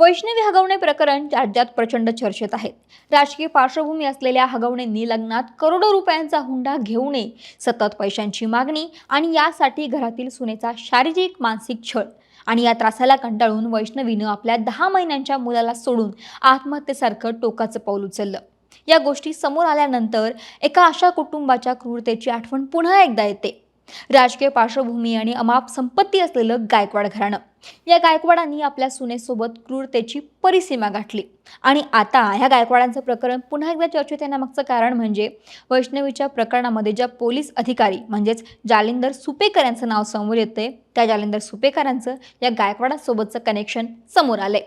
वैष्णवी हगवणे प्रकरण राज्यात प्रचंड चर्चेत आहे. राजकीय पार्श्वभूमी असलेल्या हगवणेंनी लग्नात करोडो रुपयांचा हुंडा घेऊ नये सतत पैशांची मागणी आणि यासाठी घरातील सुनेचा शारीरिक मानसिक छळ आणि या त्रासाला कंटाळून वैष्णवीनं आपल्या दहा महिन्यांच्या मुलाला सोडून आत्महत्येसारखं टोकाचं पाऊल उचललं. या गोष्टी समोर आल्यानंतर एका अशा कुटुंबाच्या क्रूरतेची आठवण पुन्हा एकदा येते. राजकीय पार्श्वभूमी आणि अमाप संपत्ती असलेलं गायकवाड घराणं. या गायकवाडांनी आपल्या सुनेसोबत क्रूरतेची परिसीमा गाठली. आणि आता ह्या गायकवाडांचं प्रकरण पुन्हा एकदा चर्चेत येण्यामागचं कारण म्हणजे वैष्णवीच्या प्रकरणामध्ये ज्या पोलीस अधिकारी म्हणजेच जालिंदर सुपेकर यांचं नाव समोर येते त्या जालिंदर सुपेकरांचं या गायकवाडांसोबतचं कनेक्शन समोर आलंय.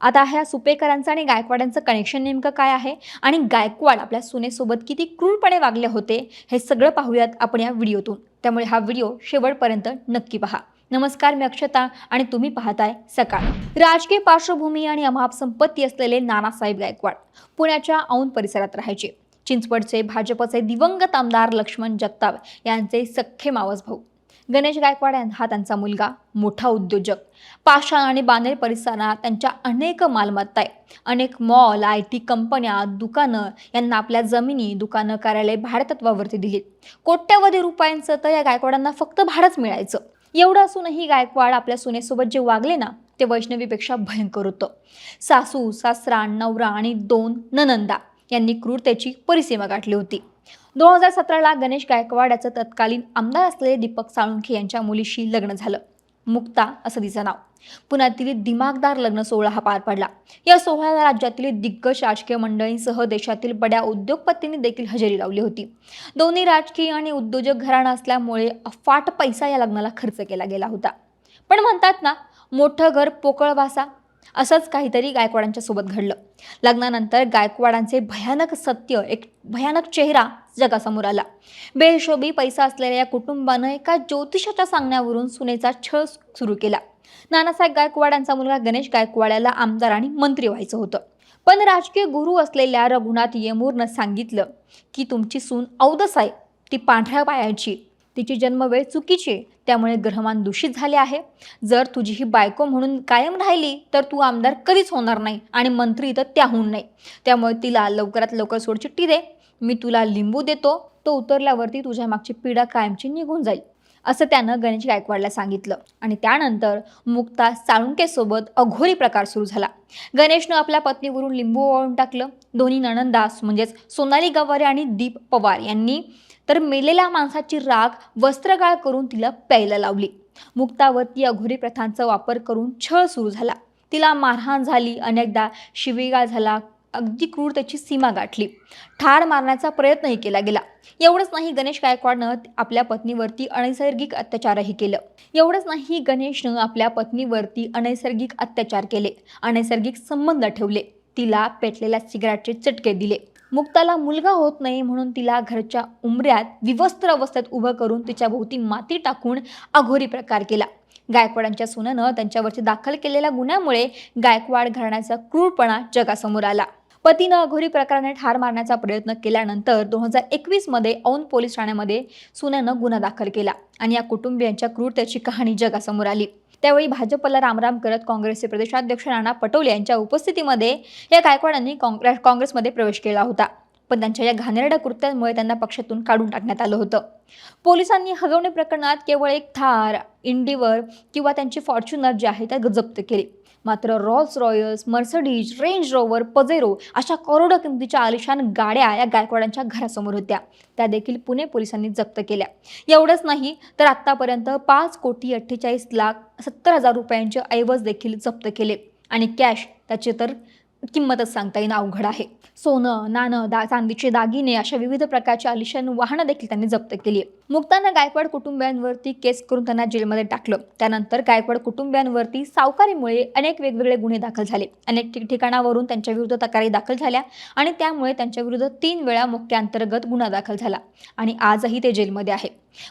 आता ह्या सुपेकरांचं आणि गायकवाडांचं कनेक्शन नेमकं काय आहे? आणि गायकवाड आपल्या सुनेसोबत किती क्रूरपणे वागले होते हे सगळं पाहूयात आपण या व्हिडिओतून. त्यामुळे हा व्हिडिओ शेवटपर्यंत नक्की पहा. नमस्कार मी अक्षता आणि तुम्ही पाहताय सकाळ. राजकीय पार्श्वभूमी आणि अमाप संपत्ती असलेले नानासाहेब गायकवाड पुण्याच्या औंध परिसरात राहायचे. चिंचवडचे भाजपचे दिवंगत आमदार लक्ष्मण जगताप यांचे सख्खे मावस भाऊ गणेश गायकवाड हा त्यांचा मुलगा मोठा उद्योजक. पाषाण आणि बानेर परिसरात त्यांच्या अनेक मालमत्ता आहे अनेक मॉल आय टी कंपन्या दुकानं यांना आपल्या जमिनी दुकानं कार्यालय भाडेतत्वावरती दिलीत. कोट्यवधी रुपयांचं तर या गायकवाडांना फक्त भाडंच मिळायचं. एवढं असूनही गायकवाड आपल्या सुनेसोबत जे वागले ना ते वैष्णवीपेक्षा भयंकर होतं. सासू सासरा नवरा आणि दोन ननंदा यांनी क्रूरतेची परिसीमा गाठली होती. दोन हजार सतराला गणेश गायकवाड याचं तत्कालीन आमदार असलेले दीपक साळुंखे यांच्या मुलीशी लग्न झालं. मुक्ता असं तिचं नाव. पुण्यातील दिमागदार लग्न सोहळा हा पार पडला. या सोहळ्याला राज्यातील दिग्गज राजकीय मंडळींसह देशातील बड्या उद्योगपतींनी देखील हजेरी लावली होती. दोन्ही राजकीय आणि उद्योजक घराणं असल्यामुळे अफाट पैसा या लग्नाला खर्च केला गेला होता. पण म्हणतात ना मोठं घर पोकळ वासा असंच काहीतरी गायकवाडांच्या सोबत घडलं. लग्नानंतर गायकवाडांचे भयानक सत्य एक भयानक चेहरा जगासमोर आला. बेहिशोबी पैसा असलेल्या या कुटुंबानं एका ज्योतिषाच्या सांगण्यावरून सुनेचा छळ सुरू केला. नानासाहेब गायकवाडांचा मुलगा गणेश गायकवाड्याला आमदार आणि मंत्री व्हायचं होतं. पण राजकीय गुरु असलेल्या रघुनाथ येमूरनं सांगितलं की तुमची सून औदस आहे. ती पांढऱ्या पायाची. तिची जन्मवेळ चुकीची आहे त्यामुळे ग्रहमान दूषित झाले आहे. जर तुझी ही बायको म्हणून कायम राहिली तर तू आमदार कधीच होणार नाही आणि मंत्री तर त्याहून नाही. त्यामुळे तिला लवकरात लवकर सोडचिठ्ठी दे. मी तुला लिंबू देतो. तो उतरल्यावरती तुझ्या मागची पीडा कायमची निघून जाईल असं त्यानं गणेश गायकवाडला सांगितलं. आणि त्यानंतर मुक्ता साळुंकेसोबत अघोरी प्रकार सुरू झाला. गणेशनं आपल्या पत्नीवरून लिंबू ओळून टाकलं. दोन्ही नणंदास म्हणजेच सोनाली गवारे आणि दीप पवार यांनी तर मेलेल्या माणसाची राग वस्त्रगाळ करून तिला प्यायला लावली. मुक्तावरती अघोरी प्रथांचा वापर करून छळ सुरू झाला. तिला मारहाण झाली. अनेकदा शिवीगाळ झाला. अगदी क्रूरतेची सीमा गाठली. ठार मारण्याचा प्रयत्नही केला गेला. एवढंच नाही गणेश गायकवाडनं आपल्या पत्नीवरती अनैसर्गिक अत्याचारही केलं. एवढंच नाही गणेशनं आपल्या पत्नीवरती अनैसर्गिक अत्याचार केले. अनैसर्गिक संबंध ठेवले. तिला पेटलेल्या सिगारेटचे चटके दिले. मुक्ताला मुलगा होत नाही म्हणून तिला घरच्या उमऱ्यात विवस्त्र अवस्थेत उभं करून तिच्या भोवती माती टाकून अघोरी प्रकार केला. गायकवाडांच्या सुनानं त्यांच्यावरती दाखल केलेल्या गुन्ह्यामुळे गायकवाड घराण्याचा क्रूरपणा जगासमोर आला. पतीनं अघोरी प्रकाराने ठार मारण्याचा प्रयत्न केल्यानंतर दोन हजार एकवीसमध्ये औंध पोलीस ठाण्यामध्ये सुनेनं गुन्हा दाखल केला आणि या कुटुंबियांच्या क्रूरतेची कहाणी जगासमोर आली. त्यावेळी भाजपला रामराम करत काँग्रेसचे प्रदेशाध्यक्ष नाना पटोले यांच्या उपस्थितीमध्ये या गायकवाडांनी काँग्रेस काँग्रेसमध्ये प्रवेश केला होता. पण त्यांच्या या घाणेरड्या कृत्यांमुळे त्यांना पक्षातून काढून टाकण्यात आलं होतं. पोलिसांनी हगवणे प्रकरणात केवळ एक थार इंडिवर किंवा त्यांची फॉर्च्युनर जे आहे त्या जप्त केली. मात्र Rolls Royce Mercedes Range Rover Pajero अशा करोडो किमतीच्या आलिशान गाड्या या गायकवाडांच्या घरासमोर होत्या. त्या देखील पुणे पोलिसांनी जप्त केल्या. एवढंच नाही तर आत्तापर्यंत पाच कोटी अठ्ठेचाळीस लाख सत्तर हजार रुपयांचे ऐवज देखील जप्त केले. आणि कॅश त्याचे तर किंमतच सांगता येणं अवघड आहे. सोनं नाणं दा चांदीचे दागिने अशा विविध प्रकारची आलिशान वाहनं देखील त्यांनी जप्त केली आहे मुक्तानं गायकवाड कुटुंबियांवरती केस करून त्यांना जेलमध्ये टाकलं. त्यानंतर गायकवाड कुटुंबियांवरती सावकारीमुळे अनेक वेगवेगळे गुन्हे दाखल झाले. अनेक ठिकठिकाणावरून त्यांच्या विरुद्ध तक्रारी दाखल झाल्या आणि त्यामुळे त्यांच्या विरुद्ध तीन वेळा मुख्याअंतर्गत गुन्हा दाखल झाला आणि आजही ते जेलमध्ये आहे.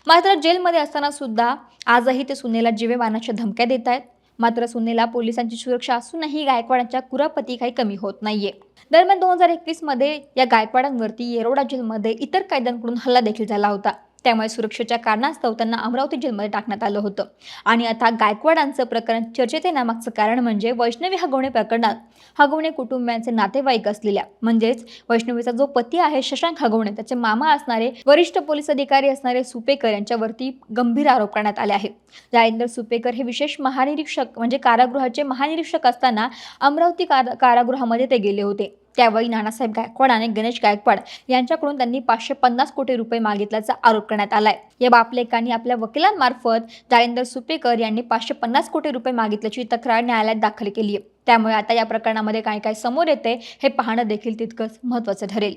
मात्र जेलमध्ये असताना सुद्धा आजही ते सुनेला जीवे धमक्या देत आहेत मात्र सुनेला पोलिसांची सुरक्षा असूनही गायकवाडांच्या कुरापती काही कमी होत नाहीये. दरम्यान दोन हजार एकवीसमध्ये या गायकवाडांवरती येरोडा जेलमध्ये इतर कैद्यांकडून हल्ला देखील झाला होता. त्यामुळे सुरक्षेच्या कारणास्तव त्यांना अमरावती जेलमध्ये टाकण्यात आलं होतं. आणि आता गायकवाडांचं प्रकरण चर्चेत येण्यामागचं कारण म्हणजे वैष्णवी हगवणे प्रकरणात हगवणे कुटुंबियांचे नातेवाईक असलेल्या म्हणजेच वैष्णवीचा जो पती आहे शशांक हगवणे त्याचे मामा असणारे वरिष्ठ पोलीस अधिकारी असणारे सुपेकर यांच्यावरती गंभीर आरोप करण्यात आले आहेत. राजेंद्र सुपेकर हे विशेष महानिरीक्षक म्हणजे कारागृहाचे महानिरीक्षक असताना अमरावती कार कारागृहामध्ये ते गेले होते. त्यावेळी नानासाहेब गायकवाड आणि गणेश गायकवाड यांच्याकडून त्यांनी पाचशे पन्नास कोटी रुपये मागितल्याचा आरोप करण्यात आलाय. या बापलेकांनी आपल्या वकिलांमार्फत दारिंदर सुपेकर यांनी पाचशे पन्नास कोटी रुपये मागितल्याची तक्रार न्यायालयात दाखल केली आहे. त्यामुळे आता या प्रकरणामध्ये काय काय समोर येते हे पाहणं देखील तितकंच महत्त्वाचं ठरेल.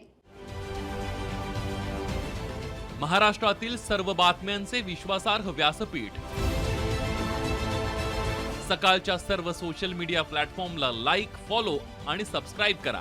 महाराष्ट्रातील सर्व बातम्यांचे विश्वासार्ह व्यासपीठ. सकाळच्या सर्व सोशल मीडिया प्लॅटफॉर्मला लाईक फॉलो आणि सबस्क्राईब करा.